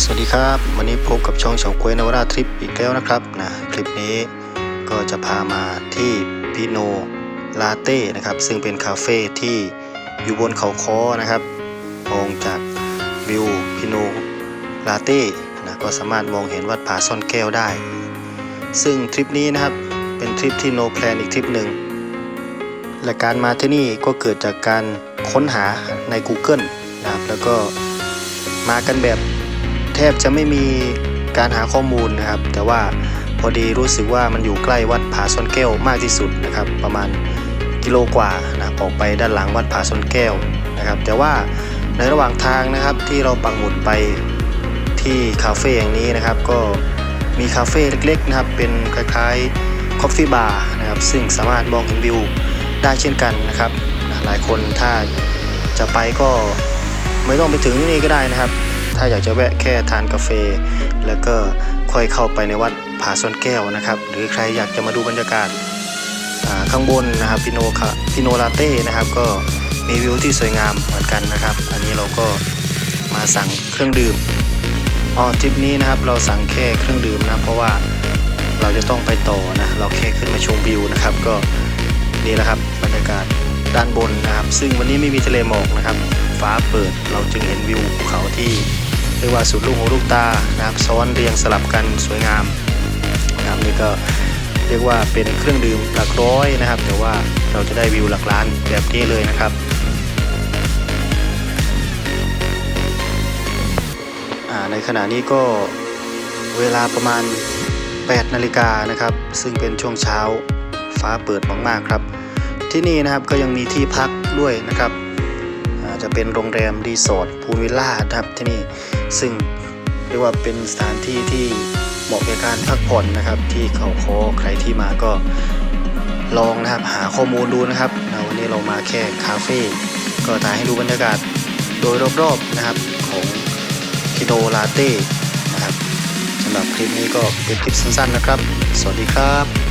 สวัสดีครับ วันนี้พบกับช่องเฉาก้วยนวราทริปอีกแล้วนะครับนะคลิปนี้ก็จะพามาที่พิโนลาเต้นะครับ ซึ่งเป็นคาเฟ่ที่อยู่บนเขาคอนะครับมองจากวิวพิโนลาเต้นะก็สามารถมองเห็นวัดผาซ่อนแก้วได้ ซึ่งทริปนี้นะครับเป็นทริปที่โนแพลนอีกทริปหนึ่งและการมาที่นี่ก็เกิดจากการค้นหาใน Google นะครับแล้วก็มากันแบบ แทบจะไม่มีการหาข้อมูลนะครับ แต่ว่าพอดีรู้สึกว่ามันอยู่ใกล้วัดผาซ่อนแก้วมากที่สุดนะครับ ประมาณกิโลกว่านะออกไปด้านหลังวัดผาซ่อนแก้วนะครับ แต่ว่าในระหว่างทางนะครับที่เราปักหมุดไปที่คาเฟ่แห่งนี้นะครับ ก็มีคาเฟ่เล็กๆนะครับ เป็นคล้ายๆคอฟฟี่บาร์นะครับ ซึ่งสามารถมองเห็นวิวได้เช่นกันนะครับ หลายคนถ้าจะไปก็ไม่ต้องไปถึงที่นี่ก็ได้นะครับ ถ้าอยากจะแวะแค่ทานกาแฟ แล้วก็ค่อยเข้าไปในวัดผาซ่อนแก้วนะครับ หรือใครอยากจะมาดูบรรยากาศข้างบนนะครับพิโนคาพิโนลาเต้นะครับ ก็มีวิวที่สวยงามเหมือนกันนะครับ อันนี้เราก็มาสั่งเครื่องดื่มอ๋อทริปนี้นะครับเราสั่งแค่เครื่องดื่มนะเพราะว่าเราจะต้องไปต่อนะเราแค่ขึ้นมาชมวิวนะครับก็นี่แหละครับบรรยากาศด้านบนนะครับ ซึ่งวันนี้ไม่มีทะเลหมอกนะครับ ฟ้าเปิด เราจึงเห็นวิวภูเขาที่เรียกว่าสุดลูกหูลูกตานะครับซ้อนเรียงสลับกันสวยงามนะครับนี่ก็เรียกว่าเป็นเครื่องดื่มหลักร้อยนะครับ แต่ว่าเราจะได้วิวหลักล้านแบบนี้เลยนะครับในขณะนี้ก็เวลาประมาณ 8 นาฬิกานะครับ ซึ่งเป็นช่วงเช้าฟ้าเปิดมากๆครับ ที่นี่นะครับก็ยังมีที่พักด้วยนะครับ จจะเป็นโรงแรมรีสอร์ทพูลวิลล่านะครับที่นี่ซึ่งเรียกว่าเป็นสถานที่ที่เหมาะแก่การพักผ่อนนะครับ ที่เขาคอใครที่มาก็ลองนะครับหาข้อมูลดูนะครับวันนี้เรามาแค่คาเฟ่ก็ถ่ายให้ดูบรรยากาศโดยรอบๆนะครับของคิโดลาเต้นะครับสำหรับคลิปนี้ก็เป็นคลิปสั้นๆนะครับ สวัสดีครับ